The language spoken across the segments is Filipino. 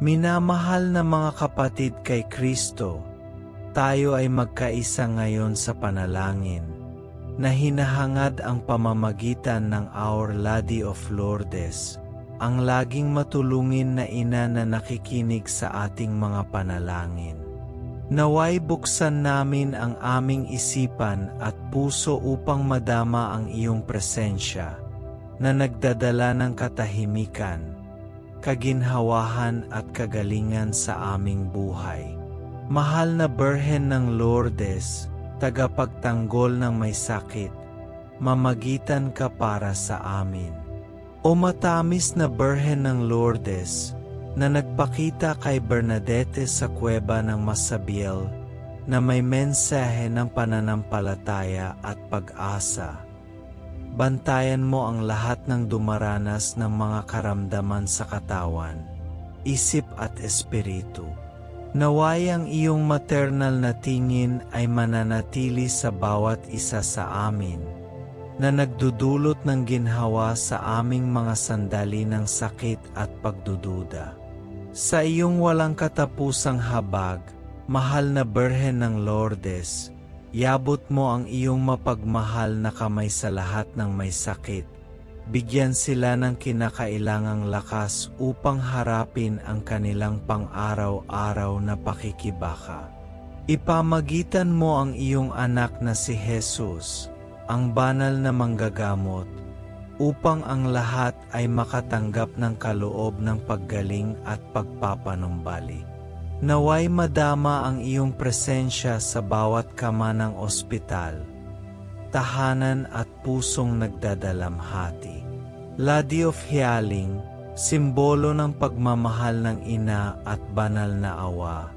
Minamahal na mga kapatid kay Kristo, tayo ay magkaisa ngayon sa panalangin na hinahangad ang pamamagitan ng Our Lady of Lourdes, ang laging matulungin na ina na nakikinig sa ating mga panalangin. Naway buksan namin ang aming isipan at puso upang madama ang iyong presensya na nagdadala ng katahimikan, kaginhawahan at kagalingan sa aming buhay. Mahal na Birhen ng Lourdes, tagapagtanggol ng may sakit, mamagitan ka para sa amin. O matamis na Birhen ng Lourdes, na nagpakita kay Bernadette sa kuweba ng Masabiel na may mensahe ng pananampalataya at pag-asa. Bantayan mo ang lahat ng dumaranas ng mga karamdaman sa katawan, isip at espiritu. Naway ang iyong maternal na tingin ay mananatili sa bawat isa sa amin, na nagdudulot ng ginhawa sa aming mga sandali ng sakit at pagdududa. Sa iyong walang katapusang habag, mahal na Birhen ng Lourdes, Yabot mo ang iyong mapagmahal na kamay sa lahat ng may sakit. Bigyan sila ng kinakailangang lakas upang harapin ang kanilang pang-araw-araw na pakikibaka. Ipamagitan mo ang iyong anak na si Jesus, ang banal na manggagamot, upang ang lahat ay makatanggap ng kaloob ng paggaling at pagpapanumbalik. Naway madama ang iyong presensya sa bawat kama ng ospital, tahanan at pusong nagdadalamhati. Lady of Healing, simbolo ng pagmamahal ng ina at banal na awa.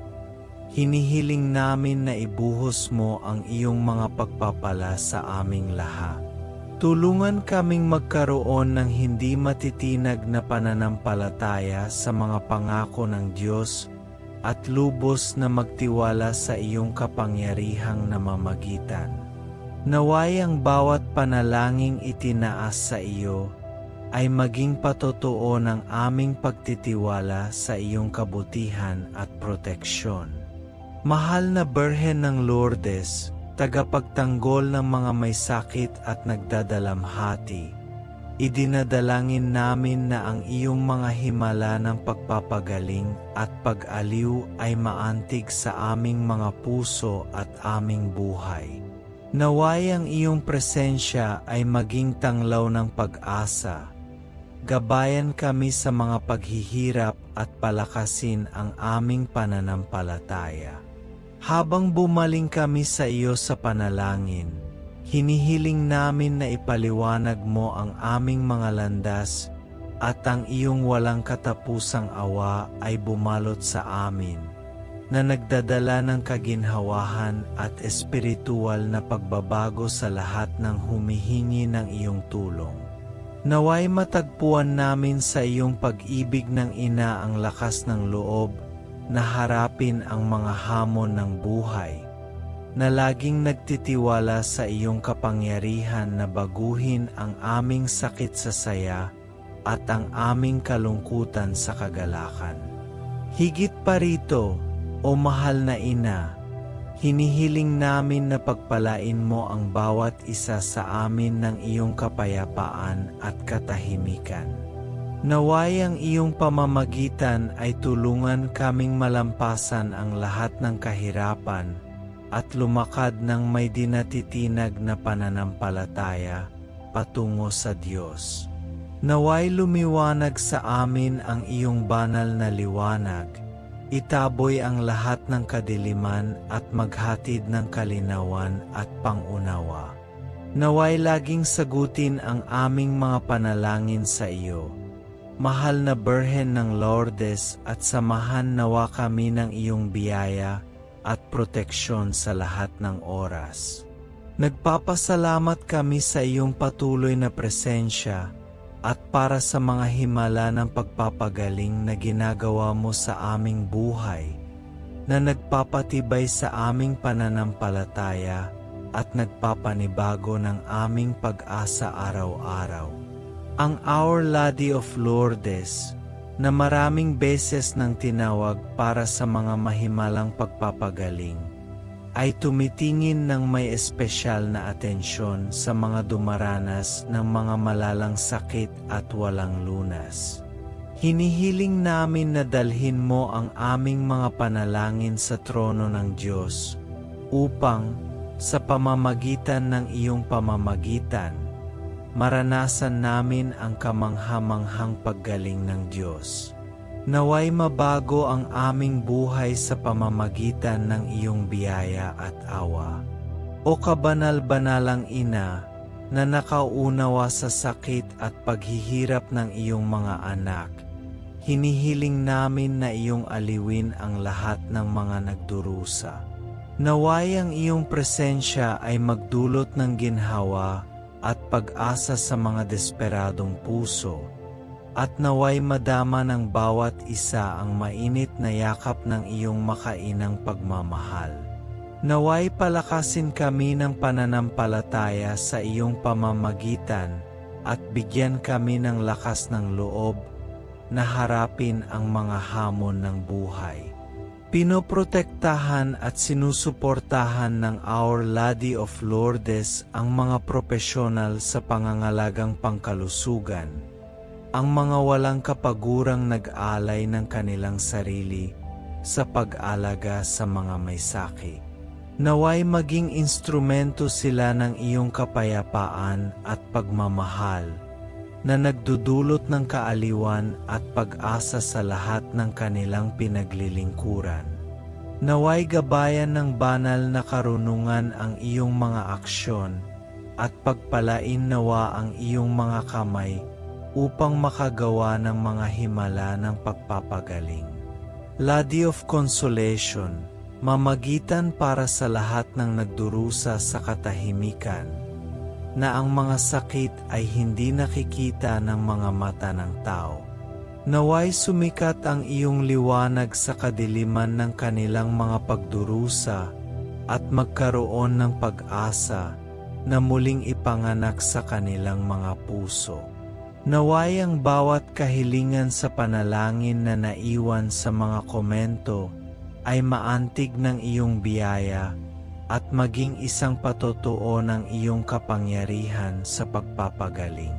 Hinihiling namin na ibuhos mo ang iyong mga pagpapala sa aming lahat. Tulungan kaming magkaroon ng hindi matitinag na pananampalataya sa mga pangako ng Diyos at lubos na magtiwala sa iyong kapangyarihang namamagitan. Naway ang bawat panalangin itinaas sa iyo ay maging patotoo ng aming pagtitiwala sa iyong kabutihan at proteksyon. Mahal na Birhen ng Lourdes, tagapagtanggol ng mga may sakit at nagdadalamhati, Idinadalangin namin na ang iyong mga himala ng pagpapagaling at pag-aliw ay maantig sa aming mga puso at aming buhay. Naway ang iyong presensya ay maging tanglaw ng pag-asa. Gabayan kami sa mga paghihirap at palakasin ang aming pananampalataya. Habang bumaling kami sa iyo sa panalangin, Hinihiling namin na ipaliwanag mo ang aming mga landas at ang iyong walang katapusang awa ay bumalot sa amin na nagdadala ng kaginhawahan at espiritual na pagbabago sa lahat ng humihingi ng iyong tulong. Naway matagpuan namin sa iyong pag-ibig ng ina ang lakas ng loob na harapin ang mga hamon ng buhay na laging nagtitiwala sa iyong kapangyarihan na baguhin ang aming sakit sa saya at ang aming kalungkutan sa kagalakan. Higit pa rito, o mahal na ina, hinihiling namin na pagpalain mo ang bawat isa sa amin ng iyong kapayapaan at katahimikan. Naway ang iyong pamamagitan ay tulungan kaming malampasan ang lahat ng kahirapan at lumakad ng may dinatitinag na pananampalataya patungo sa Diyos. Naway lumiwanag sa amin ang iyong banal na liwanag, itaboy ang lahat ng kadiliman at maghatid ng kalinawan at pangunawa. Naway laging sagutin ang aming mga panalangin sa iyo. Mahal na Birhen ng Lourdes at samahan nawa kami ng iyong biyaya at proteksyon sa lahat ng oras. Nagpapasalamat kami sa iyong patuloy na presensya at para sa mga himala ng pagpapagaling na ginagawa mo sa aming buhay na nagpapatibay sa aming pananampalataya at nagpapanibago ng aming pag-asa araw-araw. Ang Our Lady of Lourdes, na maraming beses nang tinawag para sa mga mahimalang pagpapagaling, ay tumitingin ng may espesyal na atensyon sa mga dumaranas ng mga malalang sakit at walang lunas. Hinihiling namin na dalhin mo ang aming mga panalangin sa trono ng Diyos upang sa pamamagitan ng iyong pamamagitan maranasan namin ang kamanghamanghang paggaling ng Diyos. Naway mabago ang aming buhay sa pamamagitan ng iyong biyaya at awa. O kabanal-banalang ina na nakaunawa sa sakit at paghihirap ng iyong mga anak, hinihiling namin na iyong aliwin ang lahat ng mga nagdurusa. Naway ang iyong presensya ay magdulot ng ginhawa at pag-asa sa mga desperadong puso, at naway madama ng bawat isa ang mainit na yakap ng iyong makainang pagmamahal. Naway palakasin kami ng pananampalataya sa iyong pamamagitan at bigyan kami ng lakas ng loob na harapin ang mga hamon ng buhay. Pinoprotektahan at sinusuportahan ng Our Lady of Lourdes ang mga profesional sa pangangalagang pangkalusugan, ang mga walang kapagurang nag-alay ng kanilang sarili sa pag-alaga sa mga may sakit. Naway maging instrumento sila ng iyong kapayapaan at pagmamahal na nagdudulot ng kaaliwan at pag-asa sa lahat ng kanilang pinaglilingkuran. Naway gabayan ng banal na karunungan ang iyong mga aksyon at pagpalain nawa ang iyong mga kamay upang makagawa ng mga himala ng pagpapagaling. Lady of Consolation, mamagitan para sa lahat ng nagdurusa sa katahimikan, na ang mga sakit ay hindi nakikita ng mga mata ng tao. Naway sumikat ang iyong liwanag sa kadiliman ng kanilang mga pagdurusa at magkaroon ng pag-asa na muling ipanganak sa kanilang mga puso. Naway ang bawat kahilingan sa panalangin na naiwan sa mga komento ay maantig ng iyong biyaya at maging isang patotoo ng iyong kapangyarihan sa pagpapagaling.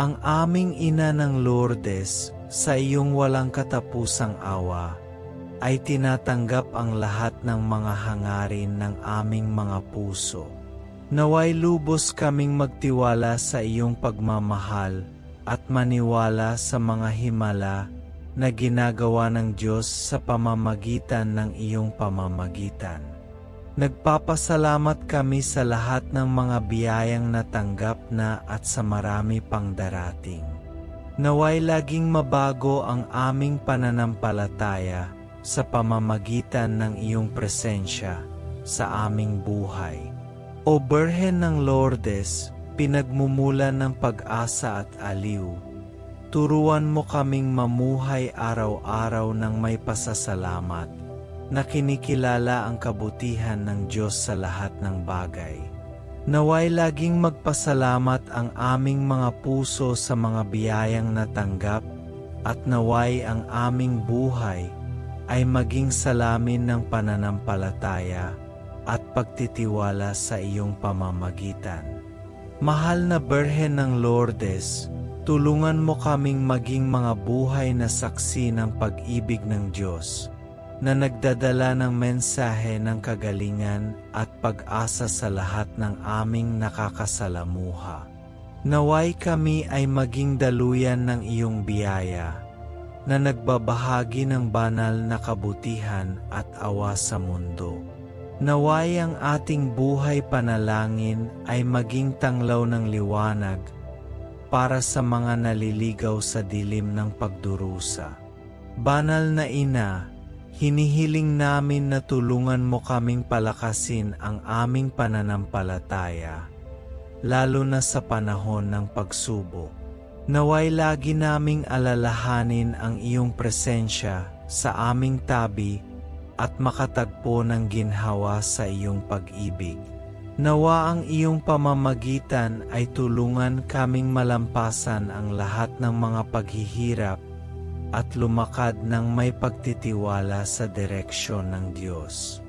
Ang aming ina ng Lourdes, sa iyong walang katapusang awa, ay tinatanggap ang lahat ng mga hangarin ng aming mga puso. Naway lubos kaming magtiwala sa iyong pagmamahal at maniwala sa mga himala na ginagawa ng Diyos sa pamamagitan ng iyong pamamagitan. Nagpapasalamat kami sa lahat ng mga biyayang natanggap na at sa marami pang darating. Naway laging mabago ang aming pananampalataya sa pamamagitan ng iyong presensya sa aming buhay. O Berhen ng Lourdes, pinagmumulan ng pag-asa at aliw, turuan mo kaming mamuhay araw-araw ng may pasasalamat na kinikilala ang kabutihan ng Diyos sa lahat ng bagay. Naway laging magpasalamat ang aming mga puso sa mga biyayang natanggap at naway ang aming buhay ay maging salamin ng pananampalataya at pagtitiwala sa iyong pamamagitan. Mahal na Berhen ng Lourdes, tulungan mo kaming maging mga buhay na saksi ng pag-ibig ng Diyos na nagdadala ng mensahe ng kagalingan at pag-asa sa lahat ng aming nakakasalamuha. Naway kami ay maging daluyan ng iyong biyaya, na nagbabahagi ng banal na kabutihan at awa sa mundo. Naway ang ating buhay panalangin ay maging tanglaw ng liwanag para sa mga naliligaw sa dilim ng pagdurusa. Banal na Ina, Hinihiling namin na tulungan mo kaming palakasin ang aming pananampalataya, lalo na sa panahon ng pagsubok. Naway lagi naming alalahanin ang iyong presensya sa aming tabi at makatagpo ng ginhawa sa iyong pag-ibig. Nawa ang iyong pamamagitan ay tulungan kaming malampasan ang lahat ng mga paghihirap at lumakad ng may pagtitiwala sa direksyon ng Diyos.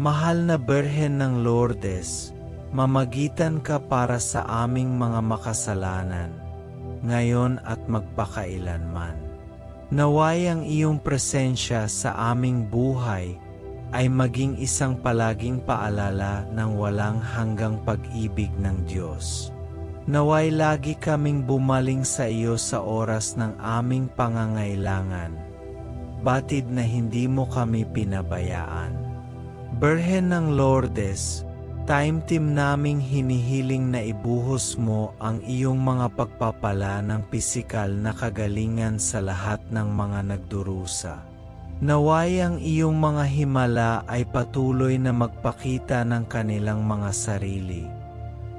Mahal na Berhen ng Lourdes, mamagitan ka para sa aming mga makasalanan, ngayon at magpakailanman. Naway ang iyong presensya sa aming buhay ay maging isang palaging paalala ng walang hanggang pag-ibig ng Diyos. Naway lagi kaming bumaling sa iyo sa oras ng aming pangangailangan. Batid na hindi mo kami pinabayaan. Berhen ng Lourdes, time team naming hinihiling na ibuhos mo ang iyong mga pagpapala ng pisikal na kagalingan sa lahat ng mga nagdurusa. Naway ang iyong mga himala ay patuloy na magpakita ng kanilang mga sarili,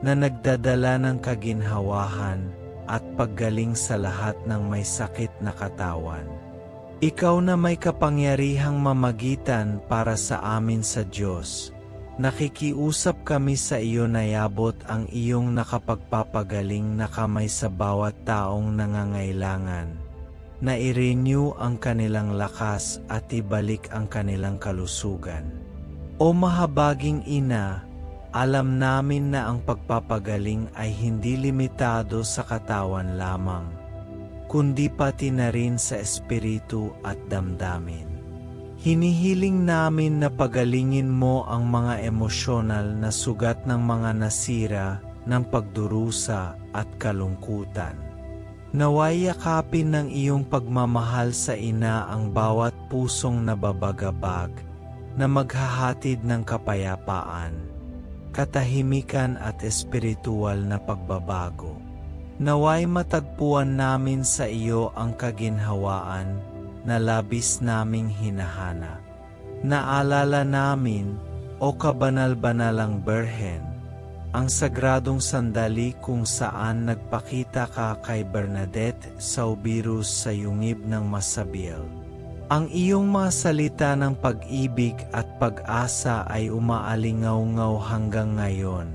na nagdadala ng kaginhawahan at paggaling sa lahat ng may sakit na katawan. Ikaw na may kapangyarihang mamagitan para sa amin sa Diyos. Nakikiusap kami sa iyo na yabot ang iyong nakapagpapagaling na kamay sa bawat taong nangangailangan, na i-renew ang kanilang lakas at ibalik ang kanilang kalusugan. O mahabaging ina, alam namin na ang pagpapagaling ay hindi limitado sa katawan lamang, kundi pati na rin sa espiritu at damdamin. Hinihiling namin na pagalingin mo ang mga emosyonal na sugat ng mga nasira ng pagdurusa at kalungkutan. Naway yakapin ng iyong pagmamahal sa ina ang bawat pusong nababagabag na maghahatid ng kapayapaan, katahimikan at espiritual na pagbabago. Naway matagpuan namin sa iyo ang kaginhawaan na labis naming hinahanap. Naalala namin, o kabanal-banalang Berhen, ang sagradong sandali kung saan nagpakita ka kay Bernadette Saubirus sa yungib ng Masabiel. Ang iyong mga salita ng pag-ibig at pag-asa ay umaalingaw-ngaw hanggang ngayon,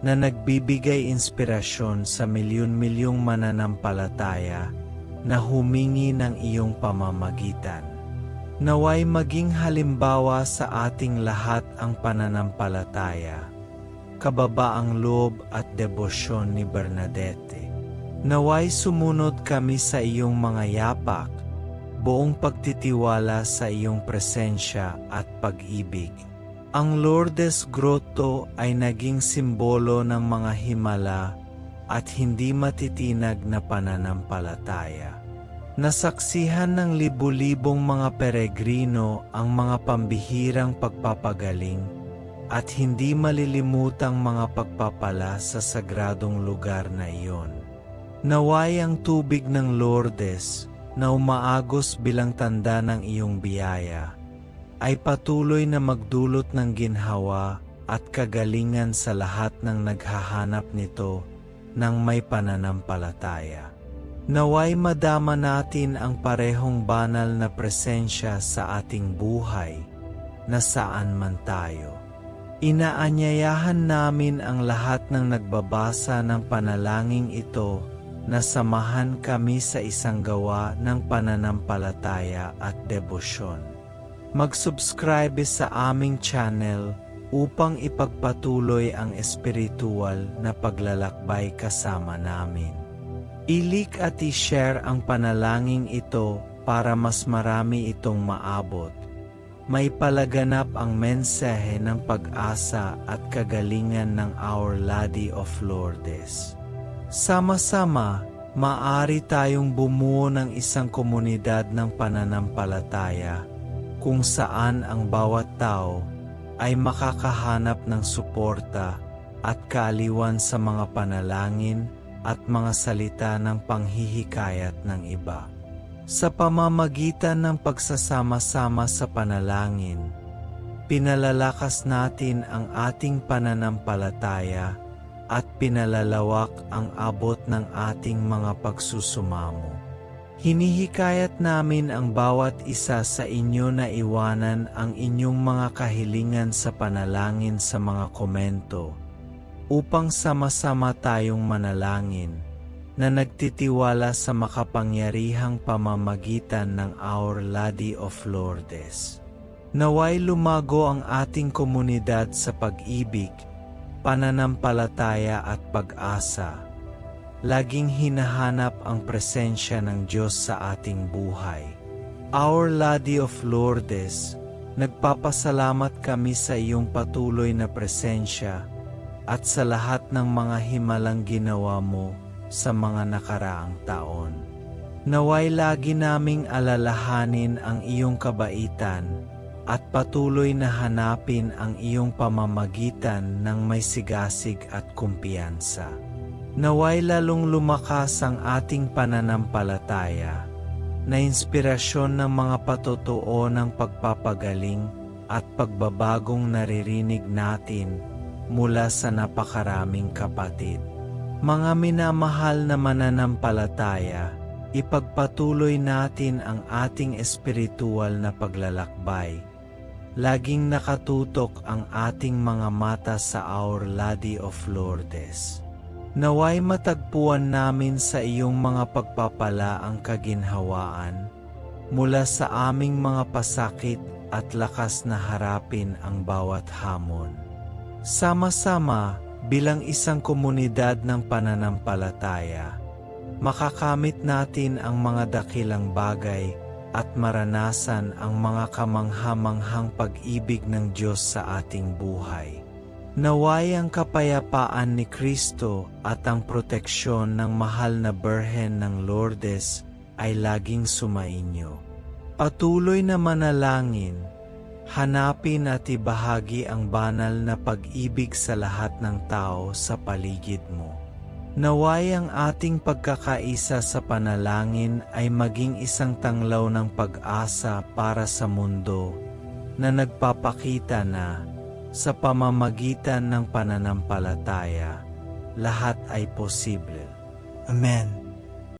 na nagbibigay inspirasyon sa milyon-milyong mananampalataya na humingi ng iyong pamamagitan. Naway maging halimbawa sa ating lahat ang pananampalataya, kababaang loob at debosyon ni Bernadette. Naway sumunod kami sa iyong mga yapak, buong pagtitiwala sa iyong presensya at pag-ibig. Ang Lourdes Grotto ay naging simbolo ng mga himala at hindi matitinag na pananampalataya. Nasaksihan ng libu-libong mga peregrino ang mga pambihirang pagpapagaling at hindi malilimutang mga pagpapala sa sagradong lugar na iyon. Naway ang tubig ng Lourdes na umaagos bilang tanda ng iyong biyaya ay patuloy na magdulot ng ginhawa at kagalingan sa lahat ng naghahanap nito ng may pananampalataya. Naway madama natin ang parehong banal na presensya sa ating buhay na saan man tayo. Inaanyayahan namin ang lahat ng nagbabasa ng panalangin ito na samahan kami sa isang gawa ng pananampalataya at debosyon. Mag-subscribe sa aming channel upang ipagpatuloy ang espiritual na paglalakbay kasama namin. Ilik at i-share ang panalangin ito para mas marami itong maabot. May palaganap ang mensahe ng pag-asa at kagalingan ng Our Lady of Lourdes. Sama-sama, maari tayong bumuo ng isang komunidad ng pananampalataya kung saan ang bawat tao ay makakahanap ng suporta at kaaliwan sa mga panalangin at mga salita ng panghihikayat ng iba. Sa pamamagitan ng pagsasama-sama sa panalangin, pinalalakas natin ang ating pananampalataya at pinalalawak ang abot ng ating mga pagsusumamo. Hinihikayat namin ang bawat isa sa inyo na iwanan ang inyong mga kahilingan sa panalangin sa mga komento upang sama-sama tayong manalangin na nagtitiwala sa makapangyarihang pamamagitan ng Our Lady of Lourdes. Naway lumago ang ating komunidad sa pag-ibig, pananampalataya at pag-asa. Laging hinahanap ang presensya ng Diyos sa ating buhay. Our Lady of Lourdes, nagpapasalamat kami sa iyong patuloy na presensya at sa lahat ng mga himalang ginawa mo sa mga nakaraang taon. Naway lagi naming alalahanin ang iyong kabaitan at patuloy na hanapin ang iyong pamamagitan ng may sigasig at kumpiyansa. Naway lalong lumakas ang ating pananampalataya na inspirasyon ng mga patotoo ng pagpapagaling at pagbabagong naririnig natin mula sa napakaraming kapatid. Mga minamahal na mananampalataya, ipagpatuloy natin ang ating espiritual na paglalakbay. Laging nakatutok ang ating mga mata sa Our Lady of Lourdes. Naway matagpuan namin sa iyong mga pagpapala ang kaginhawaan mula sa aming mga pasakit at lakas na harapin ang bawat hamon. Sama-sama bilang isang komunidad ng pananampalataya, makakamit natin ang mga dakilang bagay at maranasan ang mga kamanghamanghang pag-ibig ng Diyos sa ating buhay. Naway ang kapayapaan ni Kristo at ang proteksyon ng mahal na Berhen ng Lourdes ay laging sumainyo. Patuloy na manalangin, hanapin at ibahagi ang banal na pag-ibig sa lahat ng tao sa paligid mo. Naway ang ating pagkakaisa sa panalangin ay maging isang tanglaw ng pag-asa para sa mundo na nagpapakita na sa pamamagitan ng pananampalataya, lahat ay posible. Amen.